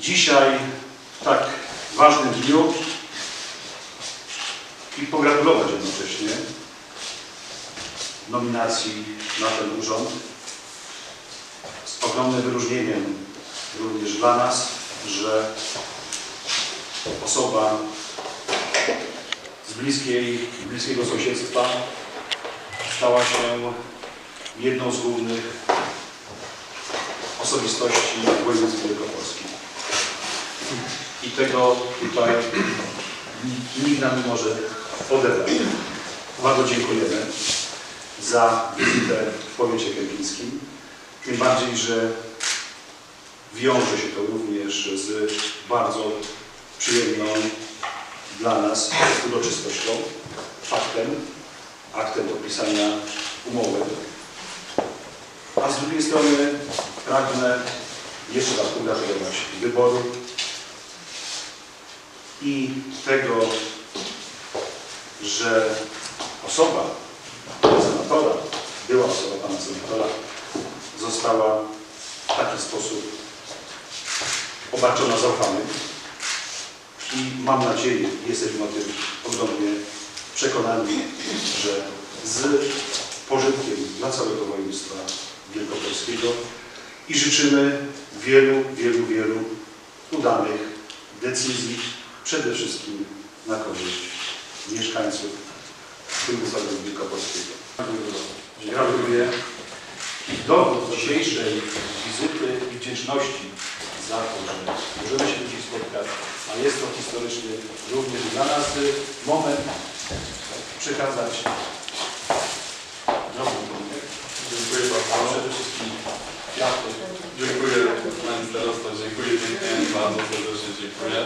dzisiaj w tak ważnym dniu i pogratulować jednocześnie nominacji na ten urząd z ogromnym wyróżnieniem również dla nas, że osoba z bliskiej, bliskiego sąsiedztwa stała się jedną z głównych osobistości województwa wielkopolskim. Tego tutaj nikt nam nie może odebrać. Bardzo dziękujemy za wizytę w powiecie kępińskim. Tym bardziej, że wiąże się to również z bardzo przyjemną dla nas uroczystością, faktem, aktem podpisania umowy. A z drugiej strony pragnę jeszcze raz pogratulować wyboru i tego, że osoba senatora, była osoba pana senatora, została w taki sposób obarczona zaufaniem i mam nadzieję, jesteśmy o tym ogromnie przekonani, że z pożytkiem dla całego województwa wielkopolskiego i życzymy wielu, wielu, wielu udanych decyzji, przede wszystkim na korzyść mieszkańców województwa wielkopolskiego. Gratuluję. Dowód dzisiejszej wizyty i wdzięczności za to, że możemy się dzisiaj spotkać, a jest to historyczny również dla nas moment przekazać drogą Dziękuję bardzo. przede wszystkim. Dziękuję Pani Starosta, dziękuję bardzo serdecznie dziękuję.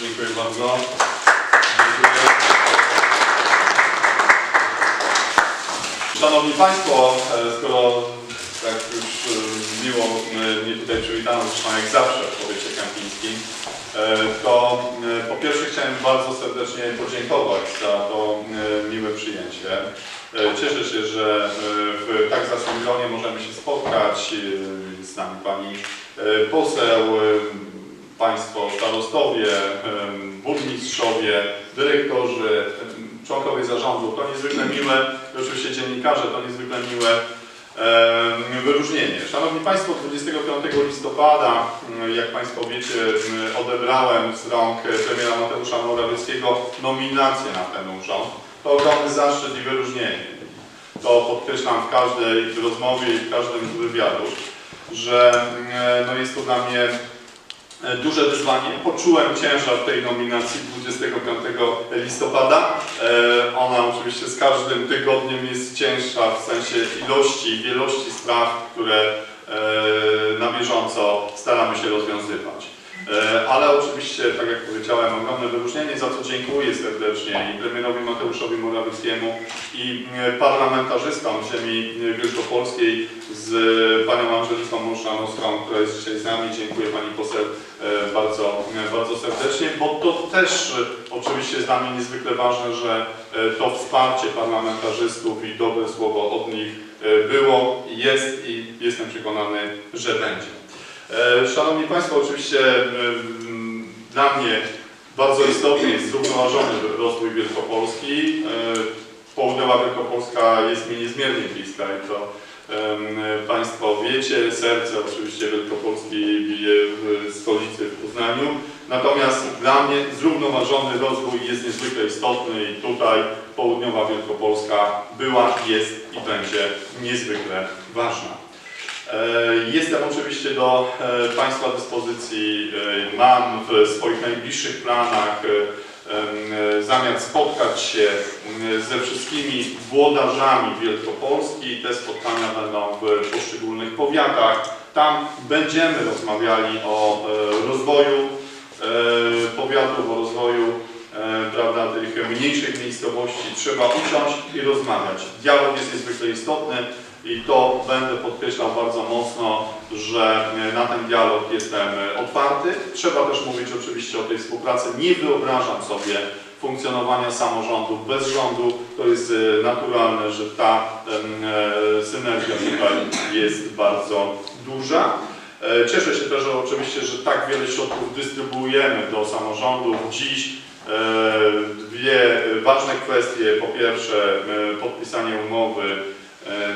Dziękuję bardzo. Dziękuję. Szanowni Państwo, e, skoro tak już e, miło e, mnie tutaj przywitano, zresztą jak zawsze w powiecie kępińskim, e, to po pierwsze chciałem bardzo serdecznie podziękować za to miłe przyjęcie. Cieszę się, że w tak zacnym gronie możemy się spotkać. Z nami Pani poseł, Państwo starostowie, burmistrzowie, dyrektorzy, członkowie zarządu. To niezwykle miłe, oczywiście dziennikarze, to niezwykle miłe wyróżnienie. Szanowni Państwo, 25 listopada, jak Państwo wiecie, odebrałem z rąk premiera Mateusza Morawieckiego nominację na ten urząd. To ogromny zaszczyt i wyróżnienie. To podkreślam w każdej rozmowie i w każdym z wywiadów, że no jest to dla mnie duże wyzwanie. Poczułem ciężar tej nominacji 25 listopada. E, Ona oczywiście z każdym tygodniem jest cięższa w sensie ilości, wielości spraw, które e, na bieżąco staramy się rozwiązywać. E, Ale oczywiście, tak jak powiedziałem, ogromne wyróżnienie, za co dziękuję serdecznie i premierowi Mateuszowi Morawieckiemu i e, parlamentarzystom ziemi wielkopolskiej z panią Angelicą Muszanowską, która jest dzisiaj z nami. Dziękuję pani poseł e, bardzo, e, bardzo serdecznie, bo to też e, oczywiście jest dla mnie niezwykle ważne, że e, to wsparcie parlamentarzystów i dobre słowo od nich e, było, jest i jestem przekonany, że będzie. E, Szanowni Państwo, oczywiście e, dla mnie bardzo istotny jest zrównoważony rozwój Wielkopolski. E, Południowa Wielkopolska jest mi niezmiernie bliska i to Państwo wiecie. Serce oczywiście Wielkopolski bije w stolicy w Poznaniu. Natomiast dla mnie zrównoważony rozwój jest niezwykle istotny i tutaj Południowa Wielkopolska była, jest i będzie niezwykle ważna. E, Jestem oczywiście do e, Państwa dyspozycji. E, Mam w swoich najbliższych planach zamiar spotkać się ze wszystkimi włodarzami Wielkopolski. Te spotkania będą w poszczególnych powiatach. Tam będziemy rozmawiali o rozwoju powiatów, o rozwoju prawda, tych mniejszych miejscowości. Trzeba usiąść i rozmawiać. Dialog jest niezwykle istotny. I to będę podkreślał bardzo mocno, że e, na ten dialog jestem e, otwarty. Trzeba też mówić oczywiście o tej współpracy. Nie wyobrażam sobie funkcjonowania samorządu bez rządu. To jest e, naturalne, że ta synergia tutaj jest bardzo duża. Cieszę się też oczywiście, że tak wiele środków dystrybuujemy do samorządów. Dziś dwie ważne kwestie. Po pierwsze podpisanie umowy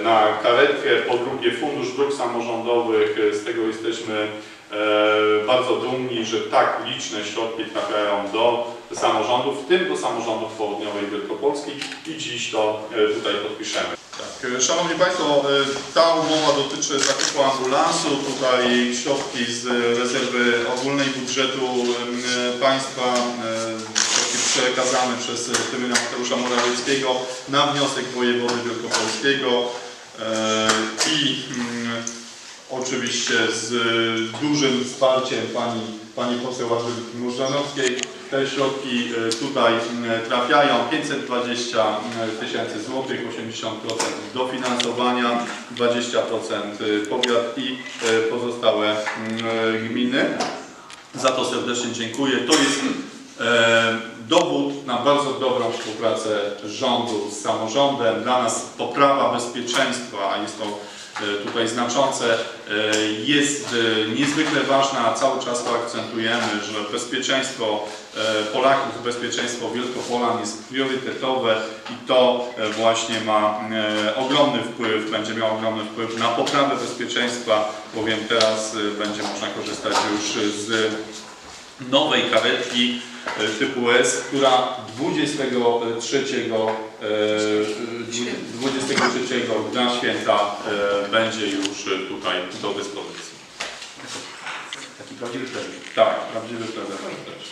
na karetkę, po drugie Fundusz Dróg Samorządowych. E, Z tego jesteśmy e, bardzo dumni, że tak liczne środki trafiają do samorządów, w tym do samorządów południowej Wielkopolski i dziś to e, tutaj podpiszemy. Tak, e, Szanowni Państwo, e, ta umowa dotyczy zakupu ambulansu. Tutaj środki z rezerwy ogólnej budżetu e, państwa, e, środki przekazane przez premiera Mateusza Morawieckiego na wniosek wojewody wielkopolskiego e, i mm, oczywiście z dużym wsparciem pani, pani poseł Angeliki Murzanowskiej. Te środki e, tutaj m, trafiają 520 tysięcy złotych, 80% dofinansowania, 20% powiat i e, pozostałe gminy. Za to serdecznie dziękuję. To jest e, dowód na bardzo dobrą współpracę rządu z samorządem. Dla nas poprawa bezpieczeństwa, a jest to e, tutaj znaczące, e, jest e, niezwykle ważna, cały czas to akcentujemy, że bezpieczeństwo Polaków, bezpieczeństwo Wielkopolan jest priorytetowe i to właśnie ma ogromny wpływ, będzie miało ogromny wpływ na poprawę bezpieczeństwa, bowiem teraz będzie można korzystać już z nowej karetki typu S, która 23, e, 23 na święta e, będzie już tutaj do dyspozycji. Taki prawdziwy prezent. Tak, prawdziwy prezent też.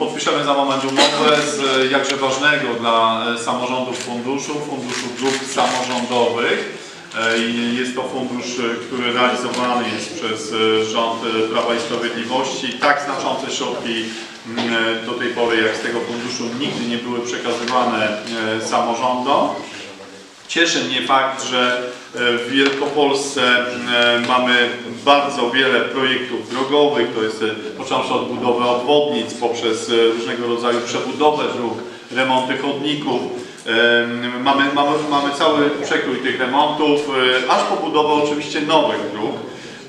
Podpiszemy za moment umowę z jakże ważnego dla e, samorządów funduszu, Funduszu Dróg Samorządowych. E, Jest to fundusz, e, który realizowany jest przez e, rząd e, Prawa i Sprawiedliwości. Tak znaczące środki e, do tej pory jak z tego funduszu nigdy nie były przekazywane e, samorządom. Cieszy mnie fakt, że e, w Wielkopolsce e, mamy bardzo wiele projektów drogowych, to jest e, począwszy od budowy obwodnic, poprzez różnego rodzaju przebudowę dróg, remonty chodników. Mamy, mamy, mamy cały przekrój tych remontów, aż po budowę oczywiście nowych dróg.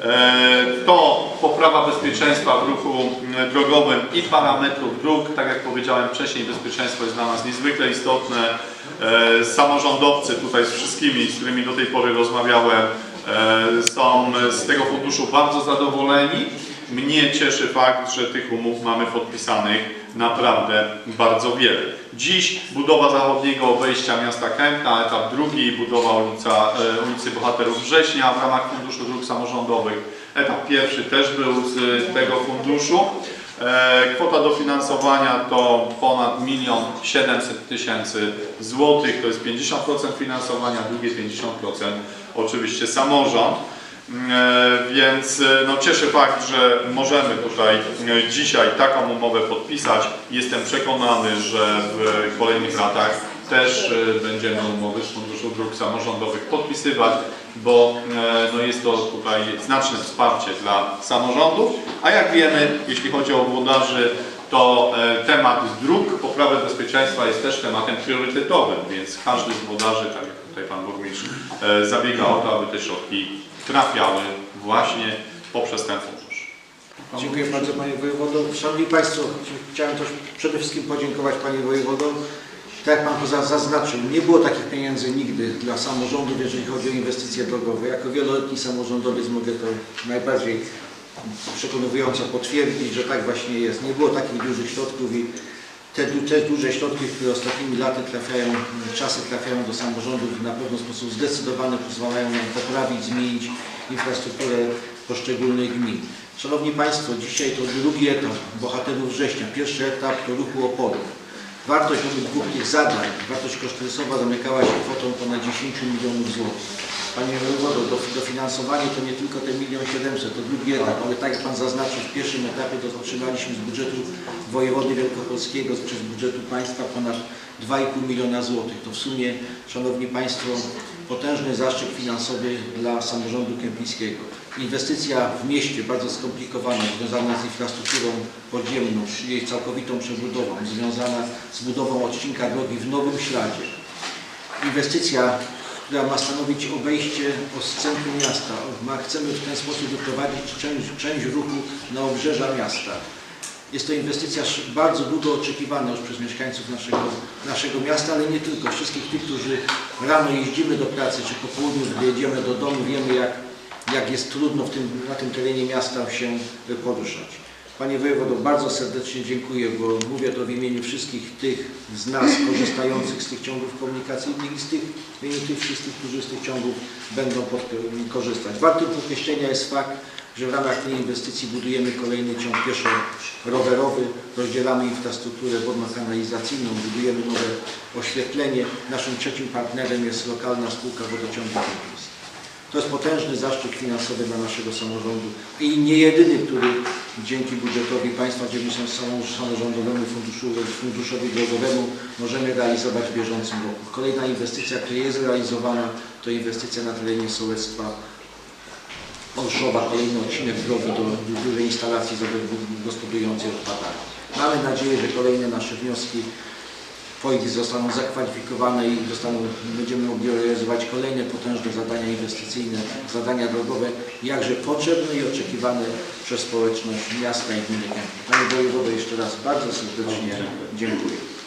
E, To poprawa bezpieczeństwa w ruchu m, drogowym i parametrów dróg. Tak jak powiedziałem wcześniej, bezpieczeństwo jest dla nas niezwykle istotne. E, Samorządowcy tutaj z wszystkimi, z którymi do tej pory rozmawiałem, e, są z tego funduszu bardzo zadowoleni. Mnie cieszy fakt, że tych umów mamy podpisanych naprawdę bardzo wiele. Dziś budowa zachodniego wejścia miasta Kępna, etap drugi, budowa ulica, e, ulicy Bohaterów Września w ramach Funduszu Dróg Samorządowych. Etap pierwszy też był z tego funduszu. E, Kwota dofinansowania to ponad 1 700 tysięcy złotych, to jest 50% finansowania, drugie 50% oczywiście samorząd. E, Więc e, no, cieszy fakt, że możemy tutaj e, dzisiaj taką umowę podpisać. Jestem przekonany, że w kolejnych latach też będziemy umowy z Funduszu Dróg Samorządowych podpisywać, bo no, jest to tutaj znaczne wsparcie dla samorządów. A jak wiemy, jeśli chodzi o włodarzy, to temat dróg, poprawy bezpieczeństwa jest też tematem priorytetowym, więc każdy z włodarzy, tak jak tutaj Pan Burmistrz, zabiega o to, aby te środki trafiały właśnie poprzez ten fundusz. Dziękuję bardzo Panie Wojewodo. Szanowni Państwo, chciałem też przede wszystkim podziękować Panie Wojewodo. Tak jak Pan zaznaczył, nie było takich pieniędzy nigdy dla samorządów, jeżeli chodzi o inwestycje drogowe. Jako wieloletni samorządowiec mogę to najbardziej przekonująco potwierdzić, że tak właśnie jest. Nie było takich dużych środków i te, te duże środki, które ostatnimi laty trafiają, czasy trafiają do samorządów na pewno w sposób zdecydowany pozwalają nam poprawić, zmienić infrastrukturę poszczególnych gmin. Szanowni Państwo, dzisiaj to drugi etap Bohaterów Września. Pierwszy etap to ruchu Opolu. Wartość dwóch tych zadań, wartość kosztorysowa zamykała się kwotą ponad 10 milionów złotych. Panie Wojewodo, do- dofinansowanie to nie tylko te 1 700 to drugi etap, ale tak jak Pan zaznaczył, w pierwszym etapie to otrzymaliśmy z budżetu wojewody wielkopolskiego, czy z budżetu państwa ponad 2,5 miliona złotych. To w sumie, Szanowni Państwo, potężny zastrzyk finansowy dla samorządu kępińskiego. Inwestycja w mieście bardzo skomplikowana, związana z infrastrukturą podziemną, jej całkowitą przebudową, związana z budową odcinka drogi w Nowym Śladzie. Inwestycja, która ma stanowić obejście z centrum miasta. Ma, chcemy w ten sposób wyprowadzić część, część ruchu na obrzeża miasta. Jest to inwestycja bardzo długo oczekiwana już przez mieszkańców naszego, naszego miasta, ale nie tylko. Wszystkich tych, którzy rano jeździmy do pracy, czy po południu, gdy jedziemy do domu, wiemy jak, jak jest trudno tym, na tym terenie miasta się poruszać. Panie Wojewodo, bardzo serdecznie dziękuję, bo mówię to w imieniu wszystkich tych z nas korzystających z tych ciągów komunikacyjnych i z tych, w imieniu tych wszystkich, którzy z tych ciągów będą pod, korzystać. Wartym podkreślenia jest fakt, że w ramach tej inwestycji budujemy kolejny ciąg pieszo-rowerowy, rozdzielamy infrastrukturę wodno-kanalizacyjną, budujemy nowe oświetlenie. Naszym trzecim partnerem jest lokalna spółka Kępiński. To jest potężny zaszczyt finansowy dla naszego samorządu i nie jedyny, który dzięki budżetowi państwa, dzięki samorząd- samorządowemu funduszu, funduszowi drogowemu możemy realizować w bieżącym roku. Kolejna inwestycja, która jest realizowana, to inwestycja na terenie sołectwa Olszowa, kolejny odcinek drogi do, dużej instalacji gospodarującej odpadami. Mamy nadzieję, że kolejne nasze wnioski POIG zostaną zakwalifikowane i zostaną, będziemy mogli realizować kolejne potężne zadania inwestycyjne, zadania drogowe, jakże potrzebne i oczekiwane przez społeczność miasta i gminy. Panie Wojewodo, jeszcze raz bardzo serdecznie dziękuję.